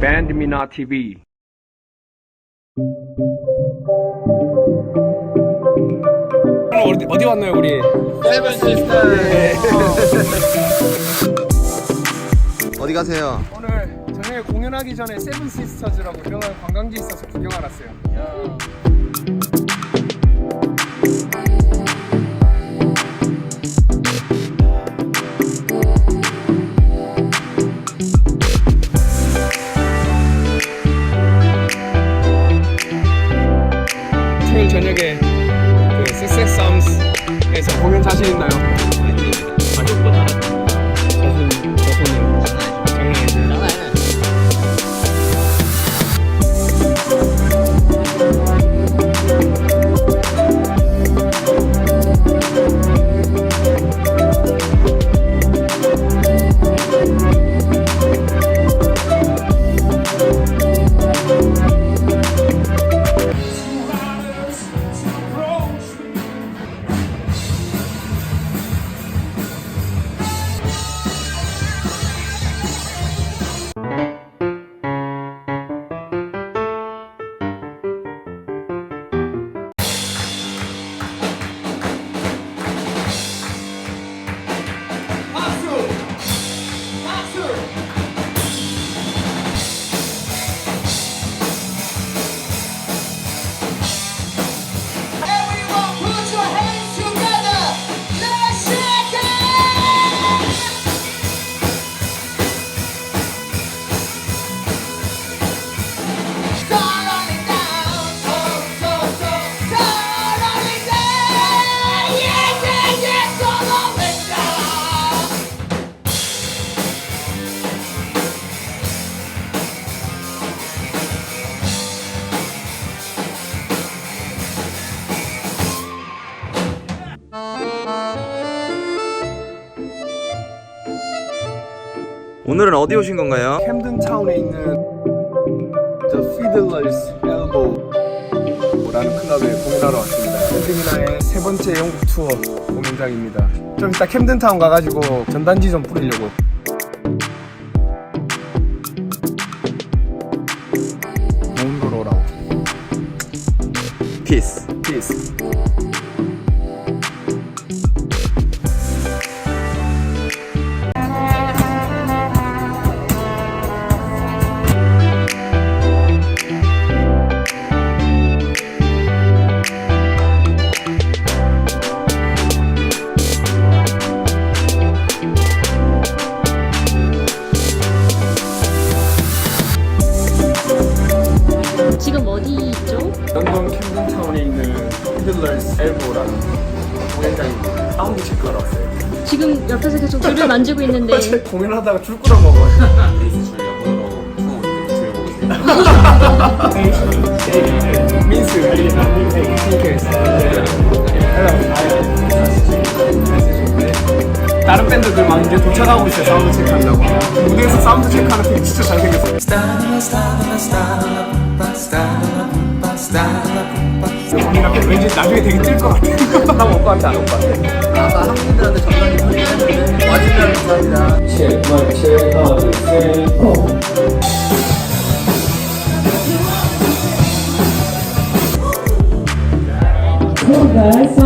밴드미나 TV 어디, 어디 왔나요 우리? 세븐 시스터 어디 가세요? 오늘 저녁에 공연하기 전에 세븐 시스터즈라고 유명한 관광지 있어서 구경하러 왔어요 토 그 Sounds에서 공연 자신 있나요? 오늘은 어디 오신 건가요? 캠든 타운에 있는 The Fiddler's Elbow라는 클럽에 공연하러 왔습니다. 캠든이나의 세 번째 영국 투어 공연장입니다. 좀 이따 캠든 타운 가가지고 전단지 좀 뿌리려고. 지금 어디 있죠? 런던 캠든 타운에 있는 Fiddler's Elbow라는 공연장입니다. 사운드 체크하러 왔어요. 지금 옆에서 계속 줄을 만지고 있는데 어제 공연하다가 줄 끌어 먹어요. 민스 다른 밴드들만 이제 도착하고 있어요 사운드 체크한다고 무대에서 사운드 체크하는 팀이 진짜 잘생겼어요 우리가 왠지 나중에 되게 찔것 같아. 나 올것 같아 안올것 같아 아까 한국인들한테 전단지 보내는데 와주면 감사합니다. Tour guide, sound system, you have